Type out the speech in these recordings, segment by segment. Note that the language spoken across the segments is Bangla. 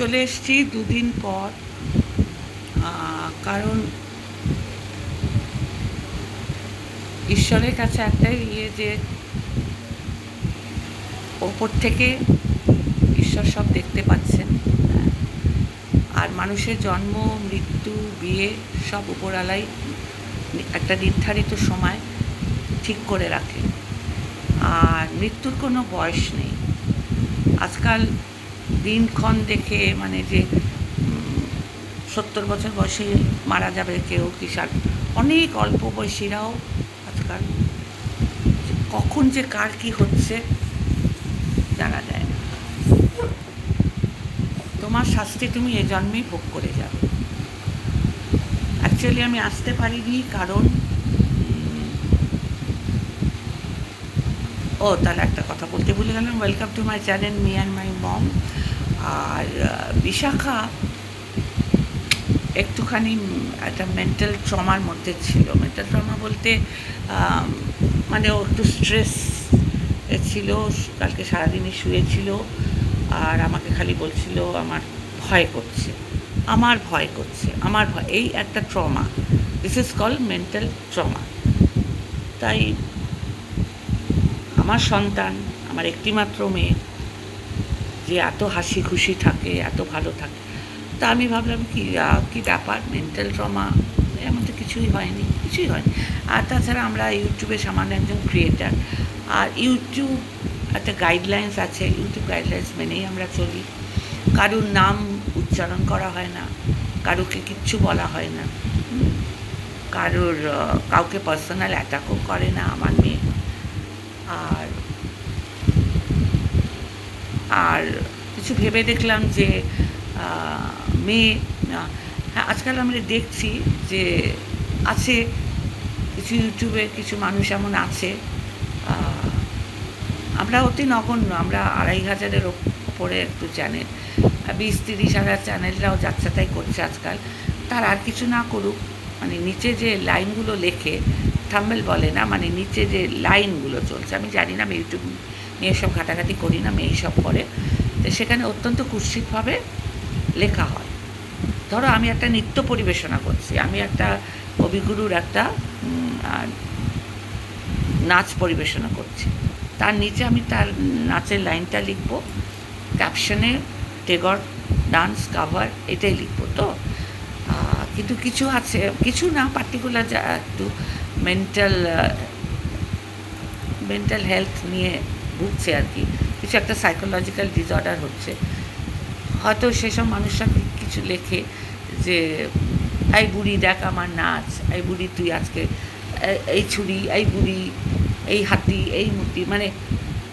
চলে এসেছি দুদিন পর। কারণ ঈশ্বরের কাছে একটাই ইয়ে যে, ওপর থেকে ঈশ্বর সব দেখতে পাচ্ছেন। আর মানুষের জন্ম, মৃত্যু, বিয়ে সব উপরালাই একটা নির্ধারিত সময় ঠিক করে রাখে। আর মৃত্যুর কোনো বয়স নেই। আজকাল দিনক্ষণ দেখে মানে যে সত্তর বছর বয়সে মারা যাবে কেউ কি ষাট অনেক অল্প বয়সীরাও আজকাল কখন যে কার কি হচ্ছে জানা যায় না। তোমার শাস্তি তুমি এ জন্মেই ভোগ করে যাবে। অ্যাকচুয়ালি আমি আসতে পারিনি কারণ ও, তাহলে একটা কথা বলতে ভুলে গেলাম। Welcome to my channel me and my mom আর বিশাখা একটুখানি একটা মেন্টাল ট্রমার মধ্যে ছিল। মেন্টাল ট্রমা বলতে মানে ও একটু স্ট্রেস ছিল, কালকে সারাদিনই শুয়েছিল, আর আমাকে খালি বলছিল, আমার ভয় করছে, আমার ভয় করছে, আমার ভয়। এই একটা trauma this is call mental trauma তাই আমার সন্তান, আমার একটিমাত্র মেয়ে, যে এত হাসি খুশি থাকে, এত ভালো থাকে। তা আমি ভাবলাম কি কি ব্যাপার? মেন্টাল ট্রমা এমন তো কিছুই হয়নি কিছুই হয়নি। আর তাছাড়া আমরা ইউটিউবে সামান্য একজন ক্রিয়েটার আর ইউটিউব একটা গাইডলাইন্স আছে ইউটিউব গাইডলাইন্স মেনেই আমরা চলি। কারুর নাম উচ্চারণ করা হয় না, কারুকে কিচ্ছু বলা হয় না। কারোর কাউকে পার্সোনাল অ্যাটাকও করে না আমার মেয়ে। আর আর কিছু ভেবে দেখলাম যে মেয়ে হ্যাঁ আজকাল আমরা দেখছি যে আছে কিছু ইউটিউবে কিছু মানুষ এমন আছে আমরা অতি নগণ্য, আমরা আড়াই হাজারের ওপ- ওপরে একটু চ্যানেল, বিশ তিরিশ হাজার চ্যানেলরাও যাচ্ছে তাই করছে আজকাল, তার আর কিছু না করুক মানে নিচে যে লাইনগুলো লেখে থাম্বেল বলে না মানে নিচে যে লাইনগুলো চলছে, আমি জানি না আমি ইউটিউব নিয়ে সব ঘাটাঘাটি করি না মেয়ে সব করে। তো সেখানে অত্যন্ত কুৎসিতভাবে লেখা হয়। ধরো আমি একটা নৃত্য পরিবেশনা করছি, আমি একটা কবিগুরুর একটা নাচ পরিবেশনা করছি। তার নিচে আমি তার নাচের লাইনটা লিখব ক্যাপশনে টেগর ডান্স কাভার এটাই লিখব তো। কিন্তু কিছু আছে, কিছু না পার্টিকুলার যা একটু মেন্টাল মেন্টাল হেলথ নিয়ে ভুগছে আর কি। কিছু একটা সাইকোলজিক্যাল ডিসঅর্ডার হচ্ছে। হয়তো সেসব মানুষরা কিছু লেখে যে, এই বুড়ি দেখ আমার নাচ, এই বুড়ি তুই আজকে এই ছুরি, এই বুড়ি, এই হাতি, এই মূর্তি। মানে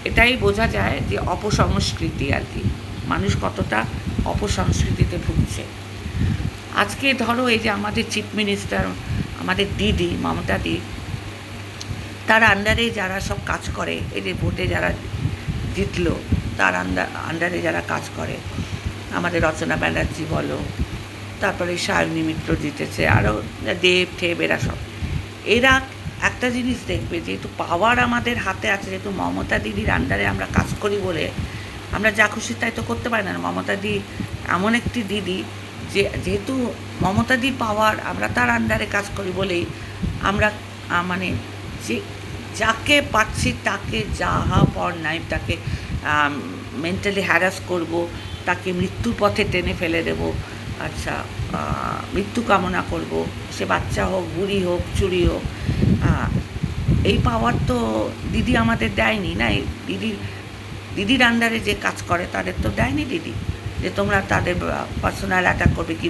এটাই বোঝা যায় যে অপসংস্কৃতি আর কি। মানুষ কতটা অপসংস্কৃতিতে ভুগছে। আজকে ধরো এই যে আমাদের চিফ মিনিস্টার আমাদের দিদি, মমতা দি তার আন্ডারে যারা সব কাজ করে, এই যে ভোটে যারা জিতলো, তার আন্ডার আন্ডারে যারা কাজ করে, আমাদের রচনা ব্যানার্জি বলো, তারপরে সায়নী মিত্র জিতেছে আরও দেব, ঠেব, এরা সব। এরা একটা জিনিস দেখবে, যেহেতু পাওয়ার আমাদের হাতে আছে, যেহেতু মমতা দিদির আন্ডারে আমরা কাজ করি বলে, আমরা যা খুশি তাই তো করতে পারি না। মমতা দি এমন একটি দিদি, যে, যেহেতু মমতা দি পাওয়ার আমরা তার আন্ডারে কাজ করি বলেই আমরা মানে যে যাকে পাচ্ছি তাকে যাহা পর নাই তাকে মেন্টালি হ্যারাস করব, তাকে মৃত্যুর পথে টেনে ফেলে দেব আচ্ছা মৃত্যু কামনা করব, সে বাচ্চা হোক, বুড়ি হোক, চুরি হোক এই পাওয়ার তো দিদি আমাদের দেয়নি না, এই দিদির দিদির আন্ডারে যে কাজ করে তাদের তো দেয়নি দিদি, যে তোমরা তাদের পার্সোনাল অ্যাটাক করবে কি,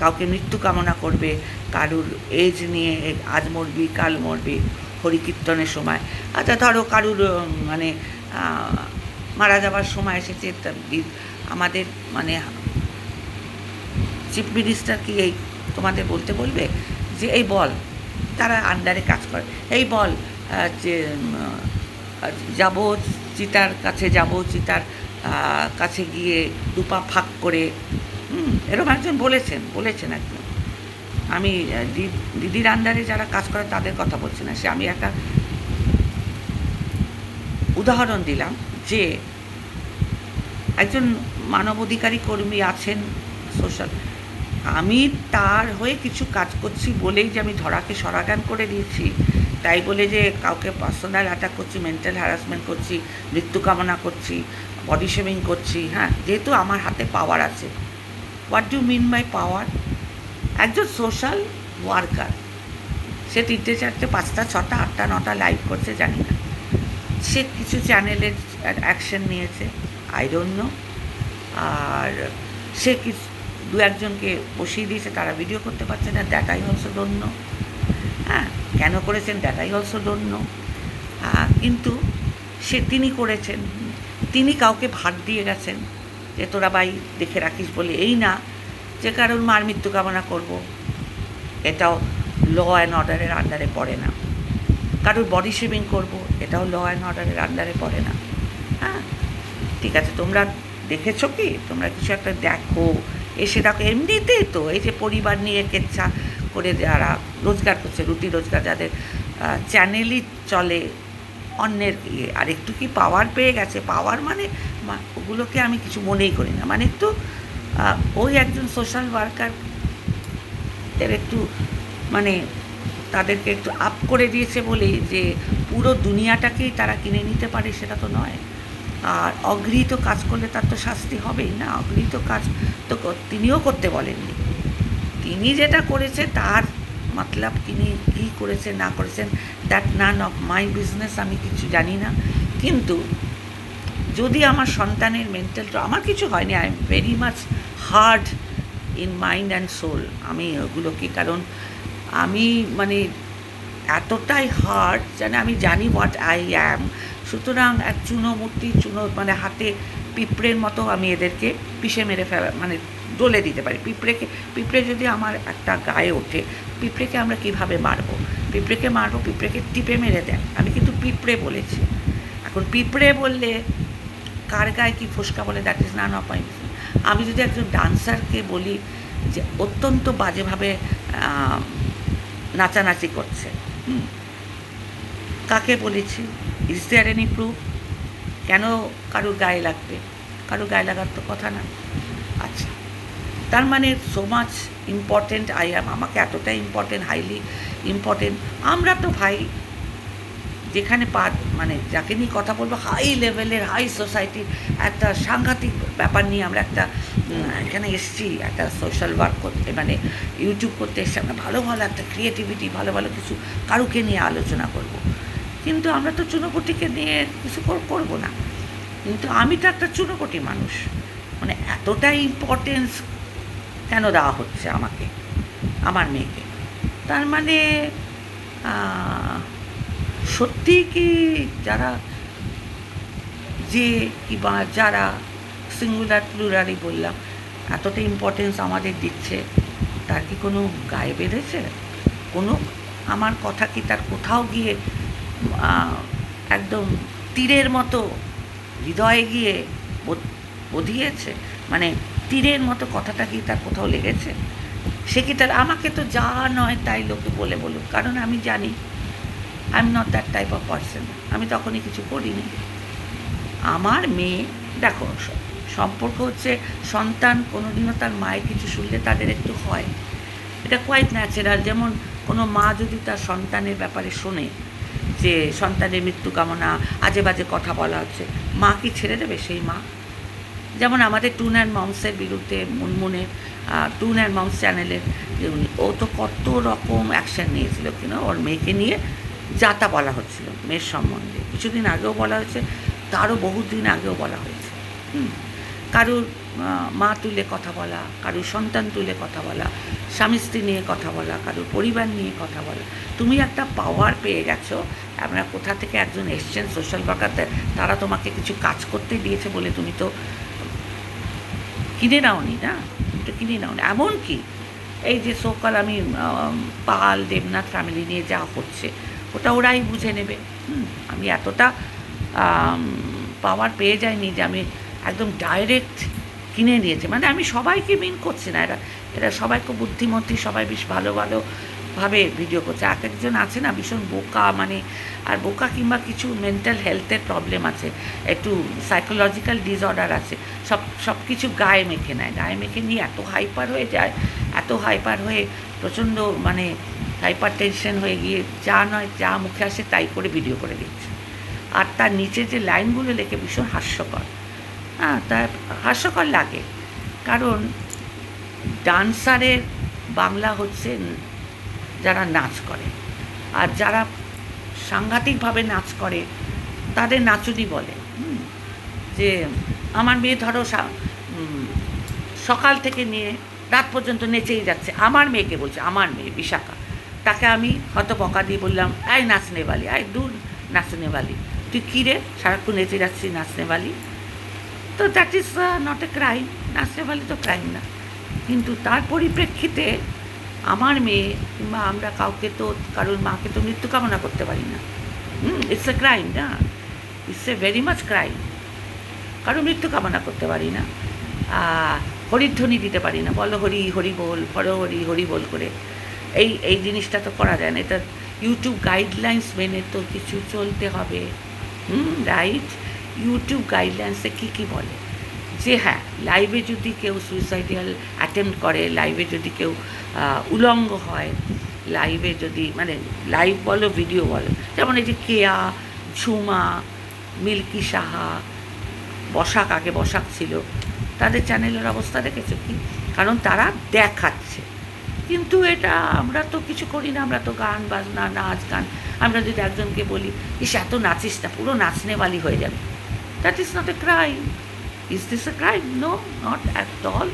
কাউকে মৃত্যু কামনা করবে, কারুর এজ নিয়ে আজ মরবি, কাল মরবি হরিকীর্তনের সময়। আচ্ছা ধরো কারুর মানে মারা যাওয়ার সময় এসেছে আমাদের মানে চিফ মিনিস্টার কি এই তোমাদের বলতে বলবে? যে, এই বল, তারা আন্ডারে কাজ করে। এই বল যে যাব চিতার কাছে, যাব চিতার কাছে গিয়ে দুপা ফাঁক করে। এরকম একজন বলেছেন বলেছেন একজন। আমি দিদির আন্ডারে যারা কাজ করে তাদের কথা বলছি না। সে আমি একটা উদাহরণ দিলাম যে, একজন মানবাধিকারী কর্মী আছেন সোশ্যাল আমি তার হয়ে কিছু কাজ করছি বলেই যে আমি ধরাকে সরাগান করে দিয়েছি। তাই বলে যে কাউকে পার্সোনাল অ্যাটাক করছি মেন্টাল হ্যারাসমেন্ট করছি, মৃত্যু কামনা করছি বডি শেভিং করছি হ্যাঁ যেহেতু আমার হাতে পাওয়ার আছে। What do mean by power একজন সোশ্যাল ওয়ার্কার সে তিনটে, চারটে, পাঁচটা, ছটা, আটটা, নটা লাইভ করছে, জানি না। সে কিছু চ্যানেলের অ্যাকশন নিয়েছে আই ডোন্ট নো আর সে কিছু, দু একজনকে বসিয়ে দিয়েছে, তারা ভিডিও করতে পারছে না দ্যাট আই অলসো হ্যাঁ কেন করেছেন দ্যাট আই অলসো ডোন্ট কিন্তু সে, তিনি করেছেন। তিনি কাউকে ভাগ দিয়ে গেছেন, যে তোরা ভাই দেখে রাখিস বলে। এই না যে কারণ মার মৃত্যু কামনা করব। এটাও ল অ্যান্ড অর্ডারের আন্ডারে পড়ে না। কারোর বডি শেভিং করব, এটাও ল অ্যান্ড অর্ডারের আন্ডারে পড়ে না। হ্যাঁ? ঠিক আছে, তোমরা দেখেছ কি? তোমরা কিছু একটা দেখো। এসে দেখো, এমনিতেই তো এই যে পরিবার নিয়ে কেচ্ছা করে যারা রোজগার করছে, রুটি রোজগার যাদের চ্যানেলই চলে, অন্যের ইয়ে। আর একটু কি পাওয়ার পেয়ে গেছে? পাওয়ার মানে ওগুলোকে আমি কিছু মনেই করি না। মানে একটু ওই একজন সোশ্যাল ওয়ার্কার এর একটু মানে তাদেরকে একটু আপ করে দিয়েছে বলেই যে পুরো দুনিয়াটাকেই তারা কিনে নিতে পারে সেটা তো নয়। আর অগৃহীত কাজ করলে তার তো শাস্তি হবেই না। অগৃহীত কাজ তো তিনিও করতে বলেননি। তিনি যেটা করেছে তার মতলব তিনি কী করেছেন, না করেছেন that none of my business আমি কিছু জানি না। কিন্তু যদি আমার সন্তানের মেন্টাল আমার কিছু হয়নি I am very much hard in mind and soul আমি ওগুলোকে কারণ আমি মানে এতটাই হার্ড যেন আমি জানি হোয়াট আই অ্যাম সুতরাং এক চুনো মূর্তি চুনো মানে হাতে পিঁপড়ের মতো আমি এদেরকে পিষে মেরে ফেলা মানে ডলে দিতে পারি। পিঁপড়েকে, পিঁপড়ে যদি আমার একটা গায়ে ওঠে, পিঁপড়েকে আমরা কীভাবে মারবো? পিঁপড়েকে মারবো, পিঁপড়েকে টিপে মেরে দেয়। আমি কিন্তু পিঁপড়ে বলেছি। এখন পিঁপড়ে বললে কার গায়ে কি ফোসকা বলে দ্যাট ইজ নান অফ আমি যদি একজন ডান্সারকে বলি যে অত্যন্ত বাজেভাবে নাচানাচি করছে কাকে বলেছি? ইজ দেয়ার এনি প্রুফ কেন কারুর গায়ে লাগবে? কারুর গায়ে লাগার তো কথা না। আচ্ছা তার মানে so much important I am আমাকে এতটাই ইম্পর্টেন্ট হাইলি ইম্পর্টেন্ট আমরা তো ভাই যেখানে পা মানে যাকে নিয়ে কথা বলব হাই লেভেলের হাই সোসাইটির একটা সাংঘাতিক ব্যাপার নিয়ে আমরা একটা এখানে এসছি, একটা সোশ্যাল ওয়ার্ক করতে মানে ইউটিউব করতে এসছি, আমরা ভালো ভালো একটা ক্রিয়েটিভিটি ভালো ভালো কিছু কারুকে নিয়ে আলোচনা করব। কিন্তু আমরা তো চুনোপুটিকে নিয়ে কিছু করব না। কিন্তু আমি তো একটা চুনোপুটি মানুষ। মানে এতটা ইম্পর্টেন্স কেন দেওয়া হচ্ছে আমাকে, আমার মেয়েকে? তার মানে আহ, সত্যি কি যারা যে কি বা যারা সিঙ্গুলার প্লুরালি বললাম এতটা ইম্পর্টেন্স আমাদের দিচ্ছে তার কি কোনো গায়ে বেঁধেছে? কোনো আমার কথা কি তার কোথাও গিয়ে একদম তীরের মতো হৃদয়ে গিয়ে বোধ- বধিয়েছে? মানে তীরের মতো কথাটা কি তার কোথাও লেগেছে? সে কি তার আমাকে তো যা নয় তাই লোকে বলে বলুক কারণ আমি জানি I am not that type of person আমি তখনই কিছু করিনি। আমার মেয়ে, দেখো সম্পর্ক হচ্ছে সন্তান কোনোদিনও তার মায়ের কিছু শুনলে তাদের একটু হয়। এটা কোয়াইট ন্যাচারাল যেমন কোনো মা যদি তার সন্তানের ব্যাপারে শোনে যে সন্তানের মৃত্যু কামনা, আজে বাজে কথা বলা হচ্ছে, মা কি ছেড়ে দেবে সেই মা? যেমন আমাদের টুন অ্যান্ড মমসের বিরুদ্ধে মুনমুনের টুন অ্যান্ড মমস চ্যানেলের ও তো কত রকম অ্যাকশন নিয়েছিল কিনা ওর মেয়েকে নিয়ে যাতা বলা হচ্ছিল, মেয়ের সম্বন্ধে। কিছুদিন আগেও বলা হয়েছে, তারও বহুদিন আগেও বলা হয়েছে। হুম। কারুর মা তুলে কথা বলা, কারুর সন্তান তুলে কথা বলা, স্বামী স্ত্রী নিয়ে কথা বলা, কারুর পরিবার নিয়ে কথা বলা। তুমি একটা পাওয়ার পেয়ে গেছো, আমরা কোথা থেকে একজন এসছেন সোশ্যাল ওয়ার্কার তারা তোমাকে কিছু কাজ করতে দিয়েছে বলে তুমি তো কিনে নাওনি না? তো কিনে নাওনি। এমনকি এই যে সকাল আমি পাল, দেবনাথ ফ্যামিলি নিয়ে যা হচ্ছে ওটা ওরাই বুঝে নেবে। আমি এতটা পাওয়ার পেয়ে যাইনি যে আমি একদম ডাইরেক্ট কিনে নিয়েছি। মানে আমি সবাইকে মিন করছি না। এরা এরা সবাই খুব বুদ্ধিমতী, সবাই বেশ ভালো ভালো ভাবে ভিডিও করছে। এক একজন আছে না, ভীষণ বোকা মানে আর বোকা কিংবা কিছু মেন্টাল হেলথের প্রবলেম আছে। একটু সাইকোলজিক্যাল ডিসঅর্ডার আছে। সব সব কিছু গায়ে মেখে নেয়। গায়ে মেখে নিয়ে এত হাইপার হয়ে যায়, এত হাইপার হয়ে প্রচণ্ড মানে হাইপার টেনশন হয়ে গিয়ে যা নয়, যা মুখে আসে তাই করে ভিডিও করে দিচ্ছে আর তার নিচে যে লাইনগুলো লেখে ভীষণ হাস্যকর। হ্যাঁ তার হাস্যকর লাগে। কারণ ডান্সারের বাংলা হচ্ছে যারা নাচ করে। আর যারা সাংঘাতিকভাবে নাচ করে, তাদের নাচুনি বলে। যে আমার মেয়ে ধরো সকাল থেকে নিয়ে রাত পর্যন্ত নেচেই যাচ্ছে। আমার মেয়েকে বলছে, আমার মেয়ে, বিশাখা। তাকে আমি হয়তো বকা দিয়ে বললাম আয় নাচনেওয়ালি আয় দূর নাচনেওয়ালি তুই কী রে? সারাক্ষণ নেচে যাচ্ছিস নাচনেওয়ালি তো that is not a crime নাচনেওয়ালি তো ক্রাইম না। কিন্তু তার পরিপ্রেক্ষিতে আমার মেয়ে কিংবা আমরা কাউকে তো, কারোর মাকে তো মৃত্যু কামনা করতে পারি না। হুম ইটস এ ক্রাইম না? It's a very much crime কারও মৃত্যু কামনা করতে পারি না। হরিধ্বনি দিতে পারি না। বলো হরি হরি বল হর হরি হরি বল করে। এই এই জিনিসটা তো করা যায় না। এটা ইউটিউব গাইডলাইন্স মেনে তো কিছু চলতে হবে। হুম রাইট ইউটিউব গাইডলাইন্সে কী কী বলে? যে হ্যাঁ লাইভে যদি কেউ সুইসাইডাল অ্যাটেম্প করে লাইভে যদি কেউ উলঙ্গ হয় লাইভে যদি মানে লাইভ বলো ভিডিও বলো, যেমন এই যে কেয়া, ঝুমা, মিল্কি সাহা, বসাক আগে বসাক ছিল, তাদের চ্যানেলের অবস্থা দেখেছ কি? কারণ তারা দেখাচ্ছে। কিন্তু এটা আমরা তো কিছু করি না, আমরা তো গান, বাজনা, নাচ, গান। আমরা যদি একজনকে বলি, ইস, এত নাচিস না, পুরো নাচনেওয়ালি হয়ে যাবে। That is not a crime is this a crime no not at all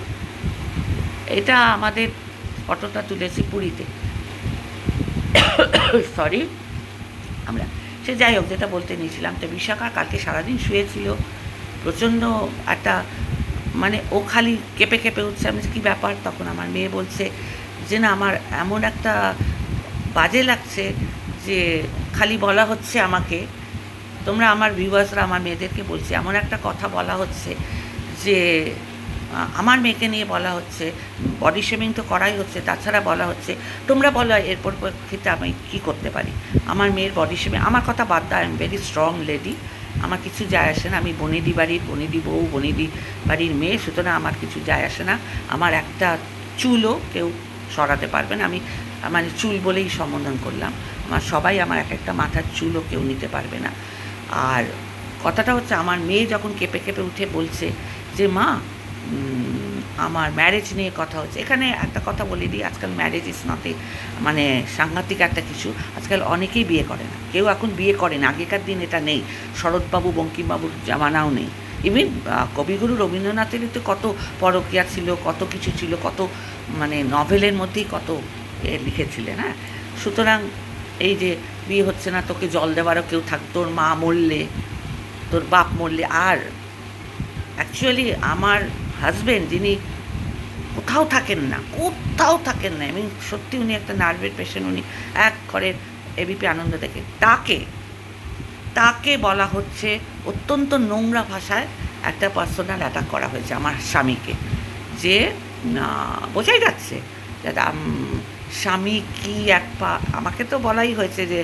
এটা আমাদের ফটোটা তুলেছি পুরীতে। সরি আমরা সে যাই হোক, যেটা বলতে নিয়েছিলাম তো বিশাখা কালকে সারাদিন শুয়েছিল। প্রচণ্ড একটা মানে ও খালি কেঁপে কেঁপে উঠছে। আমি কী ব্যাপার? তখন আমার মেয়ে বলছে যে না, আমার এমন একটা বাজে লাগছে যে খালি বলা হচ্ছে আমাকে। তোমরা আমার ভিউয়ার্সরা আমার মেয়েদেরকে বলছি, এমন একটা কথা বলা হচ্ছে যে আমার মেয়েকে নিয়ে বলা হচ্ছে বডি শেমিং তো করাই হচ্ছে, তাছাড়া বলা হচ্ছে, তোমরা বলো এর পরিপ্রেক্ষিতে আমি কী করতে পারি? আমার মেয়ের বডি শেমিং আমার কথা বাদ দাও I am very strong lady আমার কিছু যায় আসে না, আমি বনেদি বাড়ির, বনেদি বউ, বনেদি বাড়ির মেয়ে, সুতরাং আমার কিছু যায় আসে না। আমার একটা চুলও কেউ সরাতে পারবেন। আমি মানে চুল বলেই সম্বোধন করলাম। আমার সবাই আমার এক একটা মাথার চুলও কেউ নিতে পারবে না। আর কথাটা হচ্ছে, আমার মেয়ে যখন কেঁপে কেঁপে উঠে বলছে যে, মা আমার ম্যারেজ নিয়ে কথা হচ্ছে। এখানে একটা কথা বলে দিই, আজকাল ম্যারেজ ইস নট মানে সাংঘাতিক একটা কিছু। আজকাল অনেকেই বিয়ে করে না। কেউ এখন বিয়ে করে না। আগেকার দিন এটা নেই। শরৎবাবু, বঙ্কিমবাবুর জামানাও নেই। ইভেন কবিগুরু রবীন্দ্রনাথেরই তো কত পরকিয়া ছিল, কত কিছু ছিল, কত মানে নভেলের মধ্যেই কত লিখেছিলেন হ্যাঁ? সুতরাং এই যে বিয়ে হচ্ছে না, তোকে জল দেওয়ারও কেউ থাক, তোর মা মরলে, তোর বাপ মরলে, আর অ্যাকচুয়ালি আমার হাজব্যান্ড যিনি কোথাও থাকেন না, কোথাও থাকেন না আমি সত্যি উনি একটা নার্ভের পেশেন্ট উনি এক ঘরের এবিপি আনন্দ থেকে তাকে তাকে বলা হচ্ছে অত্যন্ত নোংরা ভাষায় একটা পার্সোনাল অ্যাটাক করা হয়েছে আমার স্বামীকে। যে বোঝাই যাচ্ছে স্বামী কি এক পা, আমাকে তো বলাই হয়েছে যে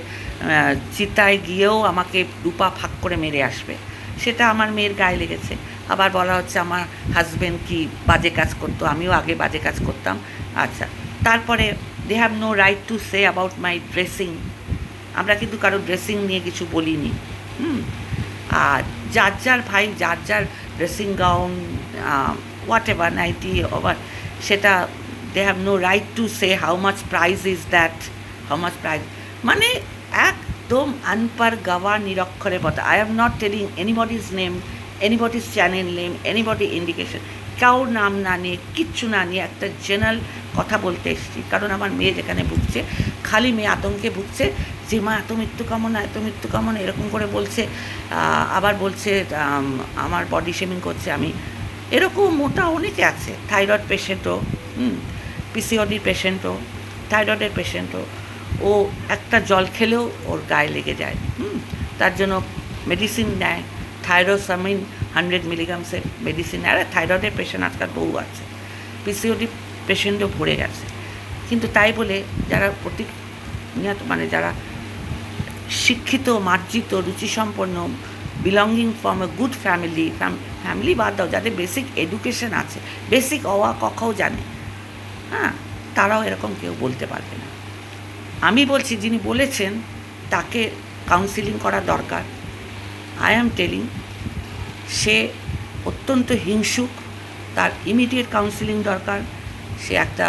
চিতায় গিয়েও আমাকে দুপা ফাঁক করে মেরে আসবে। সেটা আমার মেয়ের গায়ে লেগেছে। আবার বলা হচ্ছে আমার হাজব্যান্ড কি বাজে কাজ করতো, আমিও আগে বাজে কাজ করতাম। আচ্ছা তারপরে they have no right to say about my dressing আমরা কিন্তু কারও ড্রেসিং নিয়ে কিছু বলিনি। হুম আর যার যার ভাই, যার যার dressing gown whatever nightie over সেটা they have no right to say how much price is that how much price মানে একদম আনপার গাওয়া নিরক্ষরে বটা I am not telling anybody's name anybody's channel name anybody indication কাউর নাম না নিয়ে, কিচ্ছু না নিয়ে একটা জেনারেল কথা বলতে এসেছি। কারণ আমার মেয়ে যেখানে ভুগছে, খালি মেয়ে আতঙ্কে ভুগছে, যে মা এত মৃত্যু কামনা, এত মৃত্যু কামনা, এরকম করে বলছে আবার বলছে আমার বডি শেমিং করছে, আমি এরকম মোটা অনেকে আছে থাইরয়েড পেশেন্টও হুম পিসিওডির পেশেন্টও থাইরয়েডের পেশেন্টও ও একটা জল খেলেও ওর গায়ে লেগে যায়, হুম, তার জন্য মেডিসিন নেয় থাইরোসামিন হান্ড্রেড মিলিগ্রামসের মেডিসিন আর থাইরয়েডের পেশেন্ট আজকাল বহু আছে পিসিওডি পেশেন্টও ভরে গেছে। কিন্তু তাই বলে যারা প্রতিনিয়ত মানে যারা শিক্ষিত, মার্জিত, রুচিসম্পন্ন belonging from a good family family বাদ দাও, যাদের বেসিক এডুকেশন আছে বেসিক অওয়া কখাও জানে হ্যাঁ তারাও এরকম কেউ বলতে পারবে না। আমি বলছি, যিনি বলেছেন, তাকে কাউন্সিলিং করা দরকার। আই অ্যাম টেলিং সে অত্যন্ত হিংসুক, তার ইমিডিয়েট কাউন্সিলিং দরকার। সে একটা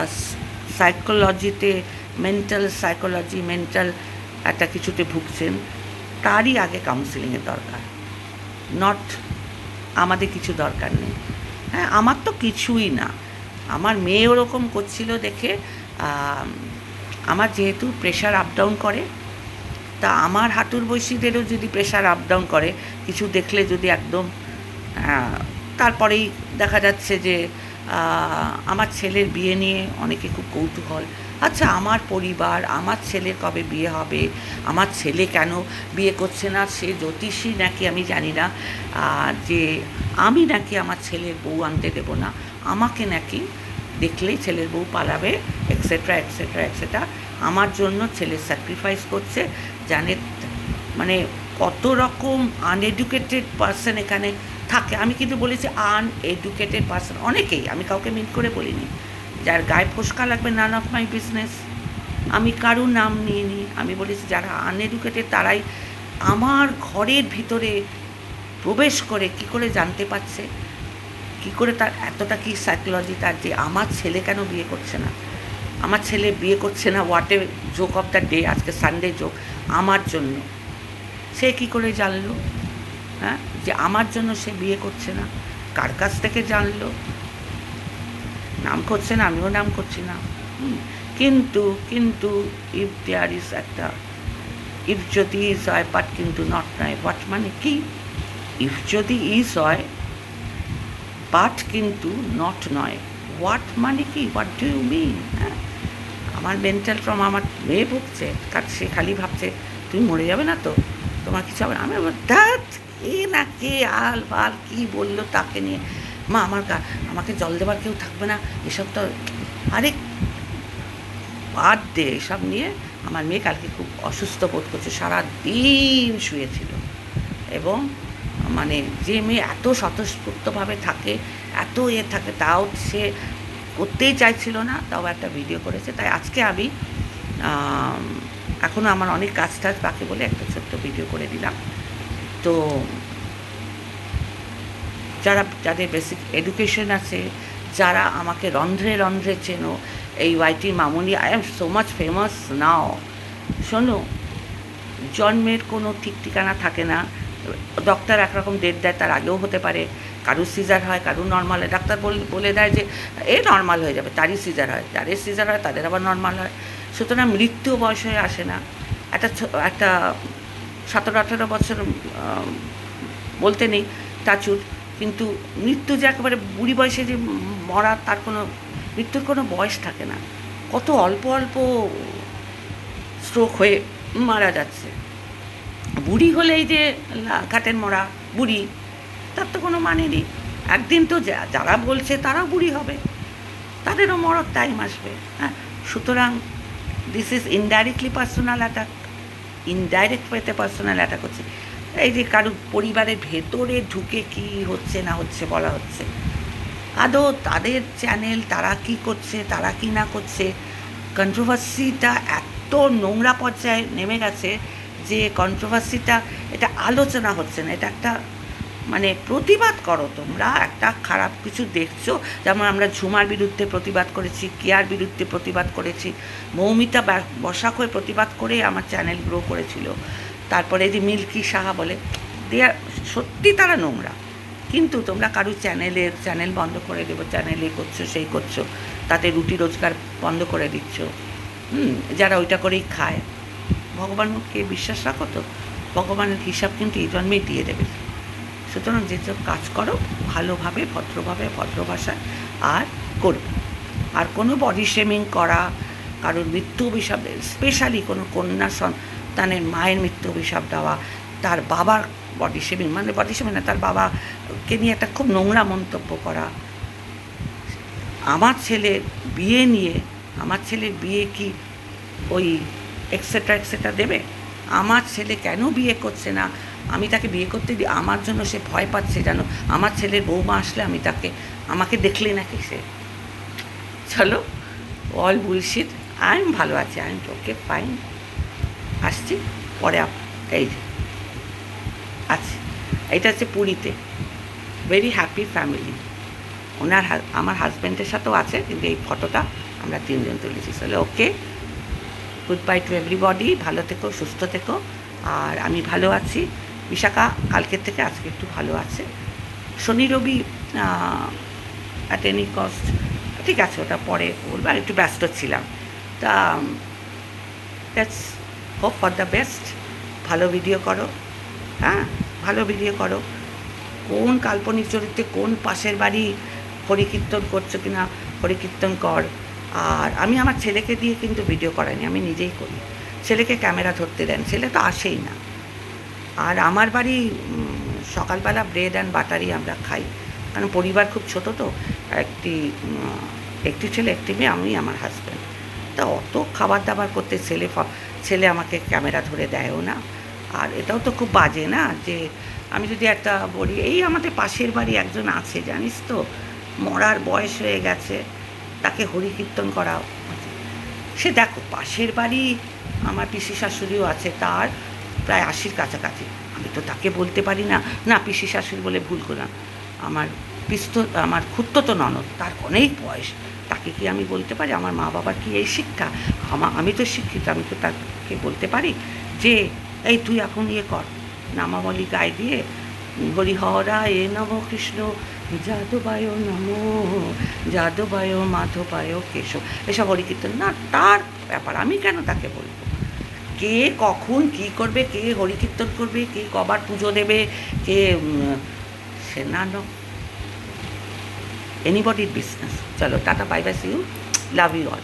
সাইকোলজিতে মেন্টাল সাইকোলজি মেন্টাল একটা কিছুতে ভুগছেন, তারই আগে কাউন্সিলিংয়ের দরকার। নট আমাদের কিছু দরকার নেই। হ্যাঁ আমার তো কিছুই না। আমার মেয়ে ওরকম করছিল দেখে আমার যেহেতু প্রেশার আপ ডাউন করে, তা আমার হাঁটুর বৈশীদেরও যদি প্রেশার আপ ডাউন করে, কিছু দেখলে যদি একদম তারপরেই দেখা যাচ্ছে যে আমার ছেলের বিয়ে নিয়ে অনেকে খুব কৌতূহল। আচ্ছা আমার পরিবার, আমার ছেলের কবে বিয়ে হবে? আমার ছেলে কেন বিয়ে করছে না? সে জ্যোতিষী নাকি আমি জানি না। যে আমি নাকি আমার ছেলের বউ আনতে দেবো না। আমাকে নাকি দেখলেই ছেলের বউ পালাবে এক্সেট্রা এক্সেট্রা এক্সেট্রা আমার জন্য ছেলে স্যাক্রিফাইস করছে। জানে মানে কত রকম আনএডুকেটেড পার্সন এখানে থাকে। আমি কিন্তু বলেছি আনএডুকেটেড পার্সন অনেকেই, আমি কাউকে মিট করে বলিনি। যার গায়ে ফোসকা লাগবে নান অফ মাই বিজনেস আমি কারুর নাম নিয়ে নিই আমি বলেছি, যারা আনএডুকেটেড তারাই আমার ঘরের ভিতরে প্রবেশ করে কি করে জানতে পারছে? কি করে তার, এতটা কি সাইকোলজি তার যে আমার ছেলে কেন বিয়ে করছে না? আমার ছেলে বিয়ে করছে না what a joke of the day আজকে সানডে জোক আমার জন্য। সে কি করে জানলো? হ্যাঁ যে আমার জন্য সে বিয়ে করছে না। কার কাছ থেকে জানলো? নাম করছে না, আমিও নাম করছি না। কিন্তু কিন্তু ইফ দেয়ার ইজ একটা ইফ যদি ইজ হয় বাট কিন্তু নট নয় বাট মানে কি? ইফ যদি ইজ হয় বাট কিন্তু নট নয় হোয়াট মানে কি? হোয়াট ডু ইউ মিন হ্যাঁ আমার মেন্টাল ফ্রম আমার মেয়ে ভুগছে কার সে খালি ভাবছে, তুমি মরে যাবে না তো? তোমার কিছু হবে আমি দ্যাট কে না কে, আল ফাল কী বলল তাকে নিয়ে। মা, আমার আমাকে জল দেবার কেউ থাকবে না, এসব তো আরে বাদ দে এসব নিয়ে। আমার মেয়ে কালকে খুব অসুস্থ বোধ করছে সারা দিন শুয়েছিল। এবং মানে যে মেয়ে এত স্বতঃস্ফূর্তভাবে থাকে, এত ইয়ে থাকে, তাও সে করতেই চাইছিল না, তাও একটা ভিডিও করেছে। তাই আজকে আমি এখনও আমার অনেক কাজ টাজ বাকি বলে একটা ছোট্ট ভিডিও করে দিলাম। তো যারা, যাদের বেসিক এডুকেশন আছে, যারা আমাকে রন্ধ্রে রন্ধ্রে চেনো, এই YT Mamuni I am so much famous now শোনো, জন্মের কোনো ঠিক ঠিকানা থাকে না। ডক্টর একরকম ডেট দেয়, তার আগেও হতে পারে। কারুর সিজার হয়, কারুর নর্মাল হয়। ডাক্তার বল- দেয় যে, এ নর্মাল হয়ে যাবে, তারই সিজার হয়। যাদের সিজার হয়, তাদের আবার নর্মাল হয়। সুতরাং মৃত্যু বয়স হয়ে আসে না। একটা একটা সতেরো, আঠেরো বছর বলতে নেই টাচুর কিন্তু মৃত্যু যে একেবারে বুড়ি বয়সে যে মরা তার কোনো, মৃত্যুর কোনো বয়স থাকে না। কত অল্প অল্প স্ট্রোক হয়ে মারা যাচ্ছে। বুড়ি হলেই যে ঘাটের মরা, বুড়ি, তার তো কোনো মানে নেই। একদিন তো যারা বলছে তারাও বুড়ি হবে। তাদেরও মরার টাইম আসবে হ্যাঁ? সুতরাং this is indirectly personal attack indirect ওয়েতে পার্সোনাল অ্যাটাক হচ্ছে। এই যে কারুর পরিবারের ভেতরে ঢুকে কি হচ্ছে না হচ্ছে বলা হচ্ছে। আদৌ তাদের চ্যানেল তারা কি করছে, তারা কি না করছে? কন্ট্রোভার্সিটা এত নোংরা পর্যায়ে নেমে গেছে যে কন্ট্রোভার্সিটা এটা আলোচনা হচ্ছে না। এটা একটা মানে প্রতিবাদ করো তোমরা, একটা খারাপ কিছু দেখছ। যেমন আমরা ঝুমার বিরুদ্ধে প্রতিবাদ করেছি, কেয়ার বিরুদ্ধে প্রতিবাদ করেছি, মৌমিতা বসাক হয়ে প্রতিবাদ করে আমার চ্যানেল গ্রো করেছিল। তারপরে যে মিল্কি সাহা বলে দেয়া সত্যি তারা নোংরা। কিন্তু তোমরা কারুর চ্যানেলের চ্যানেল বন্ধ করে দেবো, চ্যানেলে করছ, সেই করছ, তাতে রুটি রোজগার বন্ধ করে দিচ্ছ। হুম, যারা ওইটা করেই খায়। ভগবানকে বিশ্বাস রাখো তো? ভগবানের হিসাব কিন্তু এই জন্মেই দিয়ে দেবে। সুতরাং যেসব কাজ করো, ভালোভাবে, ভদ্রভাবে ভদ্র ভাষায় আর করবে আর কোনো বডি শেমিং করা, কারোর মৃত্যু অভিশাপ স্পেশালি কোনো কন্যা সন্তানের মায়ের মৃত্যু অভিশাপ দেওয়া, তার বাবার বডি শেমিং মানে বডি শেমিং না, তার বাবাকে নিয়ে একটা খুব নোংরা মন্তব্য করা। আমার ছেলে বিয়ে নিয়ে, আমার ছেলের বিয়ে কি ওই এক্সেট্রা এক্সেট্রা দেবে? আমার ছেলে কেন বিয়ে করছে না? আমি তাকে বিয়ে করতে দিই আমার জন্য সে ভয় পাচ্ছে জানো আমার ছেলের বৌমা আসলে আমি তাকে, আমাকে দেখলে নাকি সে। চলো অল বুলশিট আই ভালো আছি আই ওকে ফাইন আসছি, পরে এই যে আচ্ছা এটা হচ্ছে পুরীতে। ভেরি হ্যাপি ফ্যামিলি ওনার আমার হাজব্যান্ডের সাথেও আছে, কিন্তু এই ফটোটা আমরা তিনজন তুলেছি। চলে okay goodbye to everybody ভালো থেকো, সুস্থ থেকো। আর আমি ভালো আছি। বিশাখা কালকের থেকে আজকে একটু ভালো আছে। শনি, রবি অ্যাট এনি কস্ট ঠিক আছে, ওটা পরে বলব। আর একটু ব্যস্ত ছিলাম। তা that's hope for the best ভালো ভিডিও করো হ্যাঁ? ভালো ভিডিও করো। কোন কাল্পনিক চরিত্রে কোন পাশের বাড়ি হরিকীর্তন করছ কিনা হরিকীর্তন কর। আর আমি আমার ছেলেকে দিয়ে কিন্তু ভিডিও করাইনি, আমি নিজেই করি। ছেলেকে ক্যামেরা ধরতে দেন, ছেলে তো আসেই না। আর আমার বাড়ি সকালবেলা ব্রেড অ্যান্ড বাটারই আমরা খাই। কারণ পরিবার খুব ছোট তো একটি একটি ছেলে, একটি মেয়ে আমি আমার হাজব্যান্ড তা অত খাবার দাবার করতে ছেলে ছেলে আমাকে ক্যামেরা ধরে দেয়ও না। আর এটাও তো খুব বাজে না যে, আমি যদি একটা বলি, এই আমাদের পাশের বাড়ি একজন আছে, জানিস তো? মরার বয়স হয়ে গেছে, তাকে হরিকীর্তন করা। সে দেখো, পাশের বাড়ি আমার পিসি শাশুড়িও আছে, তার প্রায় আশির কাছাকাছি। আমি তো তাকে বলতে পারি না না, পিসি শাশুড়ি বলে ভুল করলাম। আমার পিস্ত, আমার তো ননদ, তার অনেক বয়স। তাকে কি আমি বলতে পারি? আমার মা বাবার কি এই শিক্ষা? আমা- আমি তো শিক্ষিত, আমি তো তাকে বলতে পারি যে, এই তুই এখন ইয়ে কর। নামাবলী গায়ে দিয়ে হরিহরা এ নম কৃষ্ণ, যাদবায় নমো, যাদবায় মাধবায় কেশব। এসব হরিকীর্তন না, তার ব্যাপার, আমি কেন তাকে বলব? কে কখন কি করবে, কে হরিকীর্তন করবে, কে কবার পুজো দেবে, কে সে না এনিবডির বিজনেস চলো, tata bye bye see you love you all